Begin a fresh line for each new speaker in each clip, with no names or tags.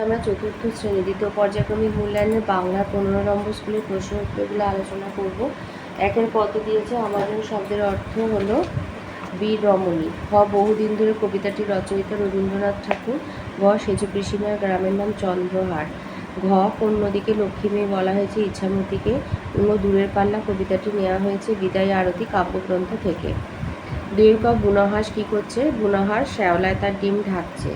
আমরা চতুর্থ শ্রেণি, দ্বিতীয় পর্যায়ক্রমিক মূল্যায়নের বাংলার পনেরো নম্বর স্কুলের প্রশ্ন উত্তরগুলো আলোচনা করব। একের কত দিয়েছে আমাদের শব্দের অর্থ হলো বীর রমণী। হ বহুদিন ধরে কবিতাটি রচয়িতা রবীন্দ্রনাথ ঠাকুর গ সেজু পিসিমার গ্রামের নাম চন্দ্রহার ঘ কোন নদীকে লক্ষ্মী মেয়ে বলা হয়েছে ইচ্ছামতিকে ও দূরের পাল্লা কবিতাটি নেওয়া হয়েছে বিদায় আরতি কাব্যগ্রন্থ থেকে। দুই ক বুনহাস কী করছে? বুনহার শ্যাওলায় তার ডিম ঢাকছে।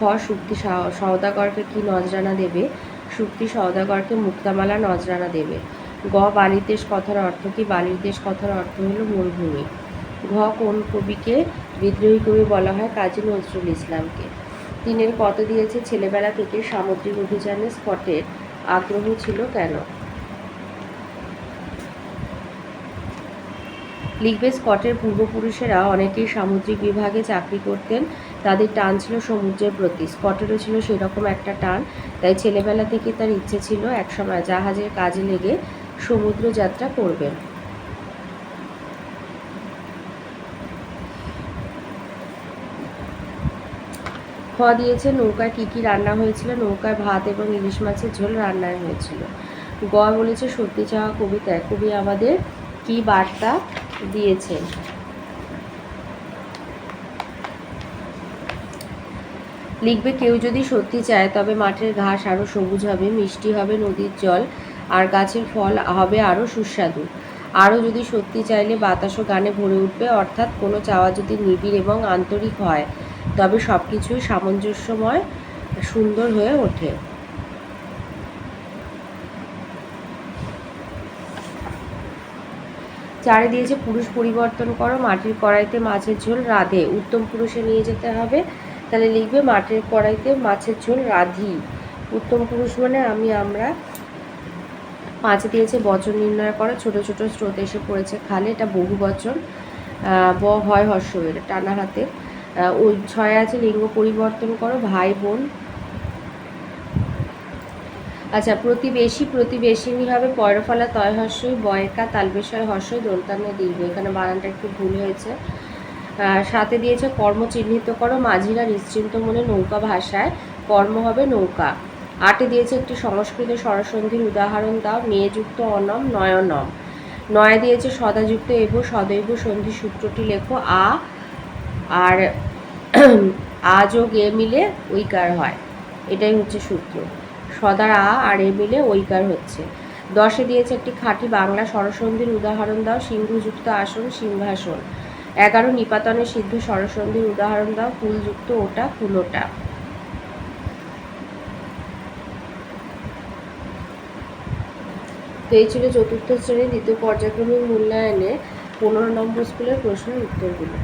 খ শুক্তি সওদাগরকে কি নজরানা দেবে? শুক্তি সওদাগরকে মুক্তামালা নজরানা দেবে। গ, বালির দেশ কথার অর্থ কি? বালির দেশ কথার অর্থ হলো মরুভূমি। ঘ, কোন কবিকে বিদ্রোহী কবি বলা হয়? কাজী নজরুল ইসলামকে। তিনের কত দিয়েছে? ছেলেবেলা থেকে সামুদ্রিক অভিযানে স্কটের আগ্রহ ছিল কেন? লিখবে স্কটের পূর্বপুরুষেরা, অনেকেই সামুদ্রিক বিভাগে চাকরি করতেন। তাদের টান ছিল সমুদ্রের প্রতি স্কটেরও ছিল সেরকম একটা টান। তাই ছেলেবেলা থেকে তার ইচ্ছে ছিল একসময় জাহাজের কাজে লেগে সমুদ্র যাত্রা করবেন খ দিয়েছে, নৌকায় কী কী রান্না হয়েছিল? নৌকায় ভাত এবং ইলিশ মাছের ঝোল রান্না হয়েছিল। গ বলেছে সত্যি চাওয়া কবিতায়, কবি আমাদের কি বার্তা দিয়েছেন? লিখবে, কেউ যদি সত্যি চায়, তবে মাঠের ঘাস আরও সবুজ হবে, মিষ্টি হবে, নদীর জল আর গাছের ফল হবে আরও সুস্বাদু। আরও যদি সত্যি চাইলে বাতাসও গানে ভরে উঠবে, অর্থাৎ কোনো চাওয়া যদি নিবিড় এবং আন্তরিক হয়, তবে সব কিছুই সামঞ্জস্যময়, সুন্দর হয়ে ওঠে। চারে দিয়েছে, পুরুষ পরিবর্তন করো, মাটির কড়াইতে মাছের ঝোল, রাধে। উত্তম পুরুষে নিয়ে যেতে হবে। তাহলে লিখবে মাটির কড়াইতে মাছের ঝোল রাধি। উত্তম পুরুষ মানে আমি, আমরা। পাঁচে দিয়েছে, বচন নির্ণয় করা। ছোট ছোট স্রোত এসে পড়েছে খালে, এটা বহু বচন। ব, হয় হর্ষ এটা টানা হাতে। ওই ছয় আছে, লিঙ্গ পরিবর্তন করো, ভাই, বোন। আচ্ছা প্রতিবেশী, প্রতিবেশিনী হবে, পয়রফলা, তয়, হর্ষই, বয়কা, তালবেশয়, হর্ষই দন্তান্ন দীর্ঘ এখানে বানানটা একটু ভুল হয়েছে। সাথে দিয়েছে কর্ম চিহ্নিত করো, মাঝিরা নিশ্চিন্ত মনে নৌকা ভাষায় কর্ম হবে নৌকা। আটে দিয়েছে একটি সংস্কৃত স্বরসন্ধির উদাহরণ দাও, মেয়েযুক্ত অনম, নয়নম। নয় দিয়েছে সদাযুক্ত এব, সদৈব সন্ধি সূত্রটি লেখো, আ আর আ যোগ এ মিলে ঐকার হয়। এটাই হচ্ছে সূত্র। সদার আ আর এ মিলে ঐকার হচ্ছে। দশে দিয়েছে একটি খাঁটি বাংলা স্বরসন্ধির উদাহরণ দাও, সিংহযুক্ত আসন, সিংহাসন। এগারো নিপাতনে সিদ্ধ স্বরসন্ধির উদাহরণ দাও, ফুলযুক্ত ওটা ফুলোটা তো এই ছিল চতুর্থ শ্রেণির দ্বিতীয় পর্যায়ক্রমিক মূল্যায়নে পনেরো নম্বর স্কুলের প্রশ্নের উত্তরগুলো।